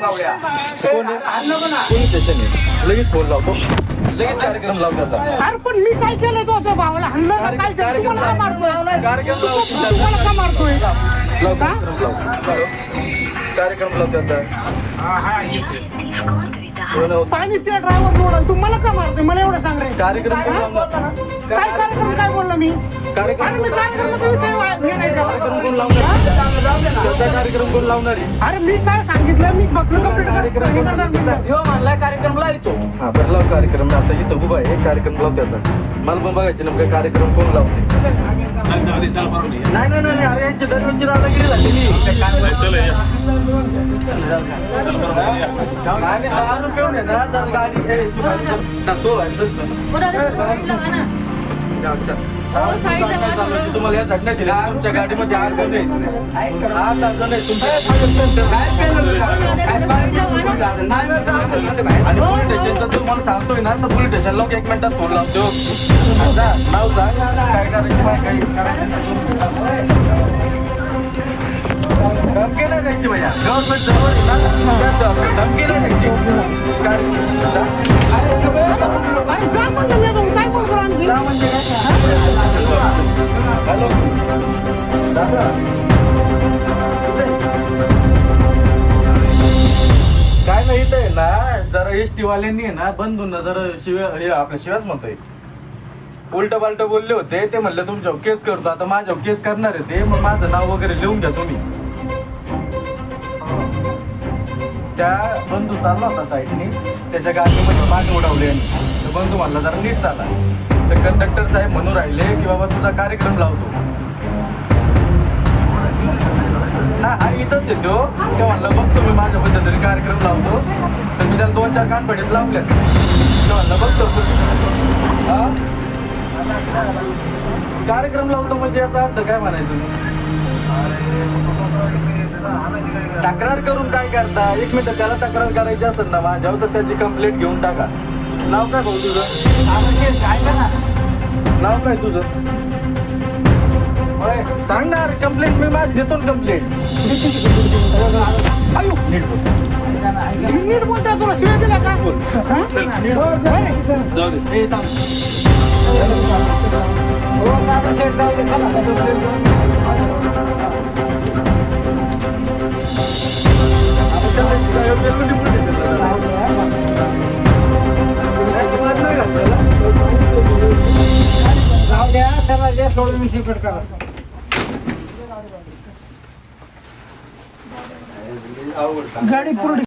कोण? Police station आहे लगेच फोन लावतो. लगेच कार्यक्रम अरे पण मी काय केलं तो त्या भावाला? हल्लं का काय केलं? कार्यक्रम तुम्हाला का मारतोय? कार्यक्रम लावू तुम्हाला का मारतोय? लाव का? कार्यक्रम लाव कार्यक्रम लाव त्याचा कोण आहे? पाणी त्या ड्रायव्हर जोडल तुम्हाला का मारतोय? मला एवढं सांग रे. कार्यक्रम कोण लावणार? काय कार्यक्रम काय बोललो मी? कार्यक्रम अरे मी कार्यक्रमाचा विषय वा- हे नाही कार्यक्रम का? कोण लावणार? त्याचा कार्यक्रम कोण लावणार आहे? अरे मी काय सांगितलं? मी फक्त कंप्लीट कार्यक्रम म्हणला हा बरं लाव कार्यक्रम. आता इथं उभा आहे. कार्यक्रम लाव त्याचा. मला पण बघायचे नेमकं कार्यक्रम कोण लावते. नाही नाही नाही अरे यांची दरवेळची दादागिरी झाली मी तुम्हाला या नाही दिली तुमच्या गाडीमध्ये आठ जण आठ जण आणि पोलीस स्टेशनचं तू मला सांगतोय ना तर पोलीस स्टेशनला एक मिनिटात फोन लावतो. जा, नाव सांग. काय करायचं काय गव्हर्नमेंट जवळ धमकी नाही द्यायची काय हॅलो दादा काय नाही इथं आहे ना जरा एस टी वाल्यांनी आहे ना बंधून जरा शिव्या हे आपल्या शिव्याच म्हणतोय. उलट पालट बोलले होते ते म्हणले तुमच्यावर केस करतो. आता माझ्यावर केस करणार आहे ते मग माझं नाव वगैरे लिहून घ्या तुम्ही. त्या बंधू चालला होता साईडने. त्याच्या गाडीमध्ये मागे उडवले आणि तर बंधू म्हणला जरा नीट चाला. तर कंडक्टर साहेब म्हणून राहिले की बाबा तुझा कार्यक्रम लावतो. ना हा इथंच येतो ते. म्हणलं बघतो मी माझ्या पद्धतीने कार्यक्रम लावतो. तर मी त्याला दोन चार कानपडीत लावल्या ते म्हणलं बघतो हा? कार्यक्रम लावतो म्हणजे याचा अर्थ काय म्हणायचं? तक्रार करून काय करता? एक मिनिट त्याला तक्रार करायची असेल ना माझ्यावर तर त्याची कंप्लेंट घेऊन टाका. नाव काय भाऊ तुझं? नाव काय तुझं? सांगणार सांग कंप्लेंट मी माझ देतो कंप्लेंट नीट बोलता तुला शिवाय दिला का? बोल. हा? जाऊ दे सोडून मी सेपरेट करा. गाडी पुरडी